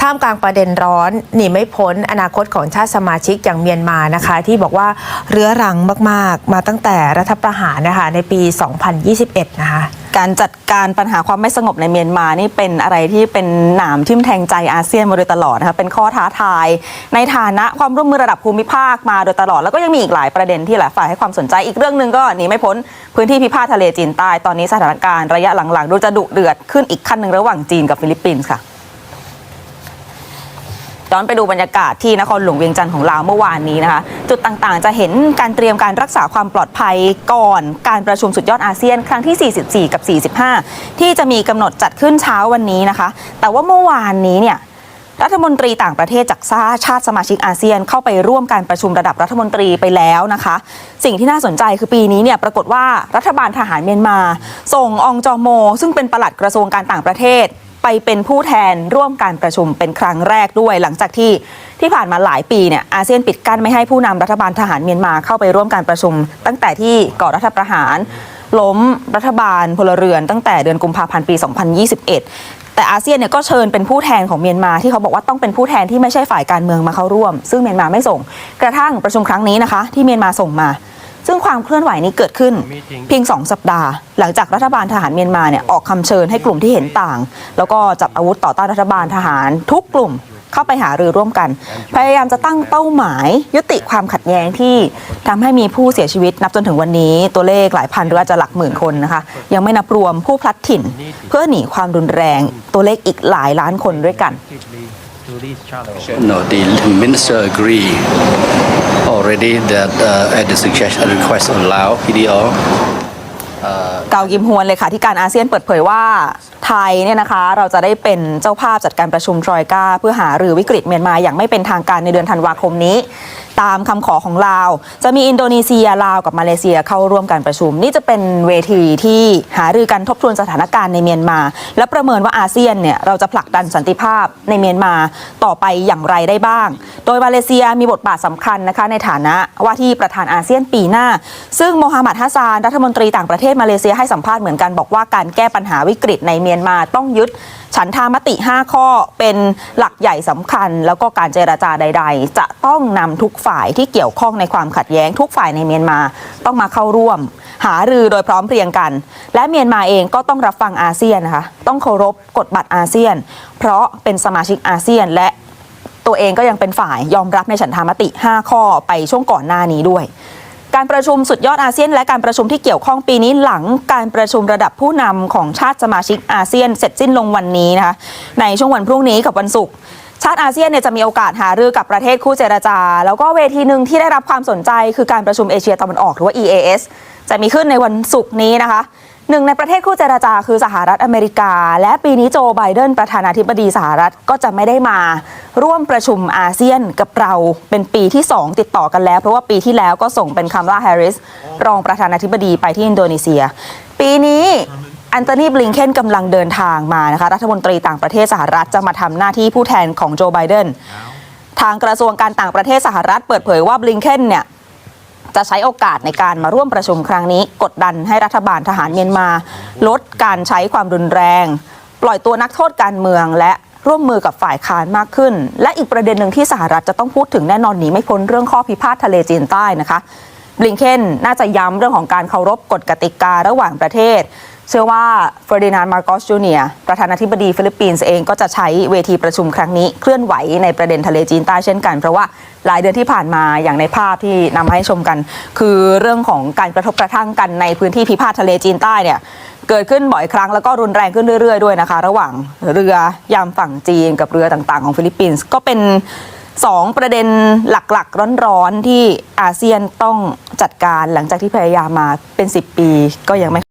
ท่ามกลางประเด็นร้อนหนีไม่พ้นอนาคตของชาติสมาชิกอย่างเมียนมานะคะ ที่บอกว่าเรื้อรังมาก ๆ มาตั้งแต่รัฐประหารนะคะในปี 2021 นะคะการจัดการปัญหาความไม่สงบในเมียนมานี่เป็นอะไรที่เป็นหนามทิ่มแทงใจอาเซียนมาโดยตลอดนะคะเป็นข้อท้าทาย ในฐานะความร่วมมือระดับภูมิภาคมาโดยตลอด แล้วก็ยังมีอีกหลายประเด็นที่หลายฝ่ายให้ความสนใจอีกเรื่องหนึ่งก็หนีไม่พ้นพื้นที่พิพาททะเลจีนใต้ตอนนี้สถานการณ์ระยะหลังๆดูจะดุเดือดขึ้นอีกขั้นหนึ่งระหว่างจีนกับฟิลิปปินส์ค่ะ ย้อนไปดูบรรยากาศที่นครหลวงเวียงจันทร์ของลาวเมื่อวานนี้นะคะจุดต่างๆ จะเห็นการเตรียมการรักษาความปลอดภัยก่อนการประชุมสุดยอดอาเซียน ครั้งที่ 44 กับ 45 ที่จะมีกำหนดจัดขึ้นเช้าวันนี้นะคะ แต่ว่าเมื่อวานนี้เนี่ยรัฐมนตรีต่างประเทศจากซาชาติสมาชิกอาเซียนเข้าไปร่วมการประชุมระดับรัฐมนตรีไปแล้วนะคะ สิ่งที่น่าสนใจคือปีนี้เนี่ยปรากฏว่ารัฐบาลทหารเมียนมา ส่งองจอโม ซึ่งเป็นปลัดกระทรวงการต่างประเทศ ไปเป็นผู้แทนร่วมการประชุมเป็นครั้งแรกด้วย หลังจากที่ที่ผ่านมาหลายปีเนี่ยอาเซียนปิดกั้นไม่ให้ผู้นำรัฐบาลทหารเมียนมาเข้าไปร่วมการประชุม ตั้งแต่ที่ก่อรัฐประหาร ล้มรัฐบาลพลเรือน ตั้งแต่เดือนกุมภาพันธ์ปี 2021 แต่อาเซียนเนี่ยก็เชิญเป็นผู้แทนของเมียนมาที่เขาบอกว่าต้องเป็นผู้แทนที่ไม่ใช่ฝ่ายการเมืองมาเข้าร่วม ซึ่งเมียนมาไม่ส่ง กระทั่งประชุมครั้งนี้นะคะ ที่เมียนมาส่งมา ซึ่งความเคลื่อนไหวนี้เกิดขึ้นเพียง 2 สัปดาห์ หลังจากรัฐบาลทหารเมียนมาเนี่ยออกคำเชิญให้กลุ่มที่เห็นต่าง แล้วก็จับอาวุธต่อต้านรัฐบาลทหารทุกกลุ่มเข้าไปหารือร่วมกัน พยายามจะตั้งเป้าหมาย ยุติความขัดแย้งที่ทำให้มีผู้เสียชีวิตนับจนถึงวันนี้ ตัวเลขหลายพันหรืออาจจะหลักหมื่นคนนะคะ ยังไม่นับรวมผู้พลัดถิ่น เพื่อหนีความรุนแรง ตัวเลขอีกหลายล้านคนด้วยกัน to this challenge. No, the minister agree already that uh, at the suggestion request of Lao PDO เกากิมฮวนเลยค่ะที่การอาเซียนเปิดเผยว่าไทยเนี่ยนะคะเราจะได้เป็นเจ้าภาพจัดการประชุมทรอยกาเพื่อหารือวิกฤตเมียนมาอย่างไม่เป็นทางการในเดือนธันวาคมนี้ ตามคำขอของลาว จะมีอินโดนีเซียลาวกับมาเลเซียเข้าร่วมการประชุม นี่จะเป็นเวทีที่หารือกันทบทวนสถานการณ์ในเมียนมา และประเมินว่าอาเซียนเนี่ยเราจะผลักดันสันติภาพในเมียนมาต่อไปอย่างไรได้บ้าง โดยมาเลเซียมีบทบาทสำคัญนะคะในฐานะว่าที่ประธานอาเซียนปีหน้า ซึ่งโมฮัมหมัดฮัสซานรัฐมนตรีต่างประเทศมาเลเซียให้สัมภาษณ์เหมือนกันบอกว่าการแก้ปัญหาวิกฤตในเมียนมาต้องยึดฉันทามติ 5 ข้อเป็นหลักใหญ่สำคัญ แล้วก็การเจราจาใด ๆ จะต้องนำทุกฝ่ายายที่เกี่ยวข้องในความขัดแย้งทุกฝ่ายในเมียนมาต้องมาเข้าร่วม หารือโดยพร้อมเพรียงกัน และเมียนมาเองก็ต้องรับฟังอาเซียนนะคะต้องเคารพกฎบัตรอาเซียน เพราะเป็นสมาชิกอาเซียนและตัวเองก็ยังเป็นฝ่ายยอมรับในฉันทามติ 5 ข้อไปช่วงก่อนหน้านี้ด้วย การประชุมสุดยอดอาเซียน และการประชุมที่เกี่ยวข้องปีนี้หลังการประชุมระดับผู้นำของชาติสมาชิกอาเซียนเสร็จสิ้นลงวันนี้นะคะในช่วงวันพรุ่งนี้กับวันศุกร์ ชาติอาเซียนเนี่ยจะมีโอกาสหารือกับประเทศคู่เจรจา แล้วก็เวทีหนึ่งที่ได้รับความสนใจคือการประชุมเอเชียตะวันออกหรือว่า EAS จะมีขึ้นในวันศุกร์นี้นะคะหนึ่งในประเทศคู่เจรจาคือสหรัฐอเมริกา และปีนี้โจไบเดนประธานาธิบดีสหรัฐก็จะไม่ได้มาร่วมประชุมอาเซียนกับเราเป็นปีที่ 2 ติดต่อกันแล้ว เพราะว่าปีที่แล้วก็ส่งเป็นคัมลาแฮร์ริสรองประธานาธิบดีไปที่อินโดนีเซีย ปีนี้ แอนโทนีบลิงเคนกำลังเดินทางมานะคะรัฐมนตรีต่างประเทศสหรัฐจะมาทำหน้าที่ผู้แทนของโจไบเดนทางกระทรวงการต่างประเทศสหรัฐเปิดเผยว่าบลิงเคนเนี่ยจะใช้โอกาสในการมาร่วมประชุมครั้งนี้ กดดันให้รัฐบาลทหารเมียนมา ลดการใช้ความรุนแรง ปล่อยตัวนักโทษการเมืองและร่วมมือกับฝ่ายค้านมากขึ้น และอีกประเด็นหนึ่งที่สหรัฐจะต้องพูดถึงแน่นอนหนีไม่พ้นเรื่องข้อพิพาททะเลจีนใต้นะคะบลิงเคนน่าจะย้ำเรื่องของการเคารพกฎกติการะหว่างประเทศ เชื่อว่าเฟอร์ดินานด์มาร์กอสจูเนียประธานาธิบดีฟิลิปปินส์เองก็จะใช้เวทีประชุมครั้งนี้เคลื่อนไหวในประเด็นทะเลจีนใต้เช่นกัน เพราะว่าหลายเดือนที่ผ่านมาอย่างในภาพที่นำมาให้ชมกัน คือเรื่องของการกระทบกระทั่งกันในพื้นที่พิพาททะเลจีนใต้เนี่ยเกิดขึ้นบ่อยครั้งแล้วก็รุนแรงขึ้นเรื่อย ๆ ด้วยนะคะ ระหว่างเรือยามฝั่งจีนกับเรือต่างๆของฟิลิปปินส์ก็เป็นสองประเด็นหลักๆ ร้อนๆที่อาเซียนต้องจัดการหลังจากที่พยายามมาเป็น 10 ปีก็ยังไม่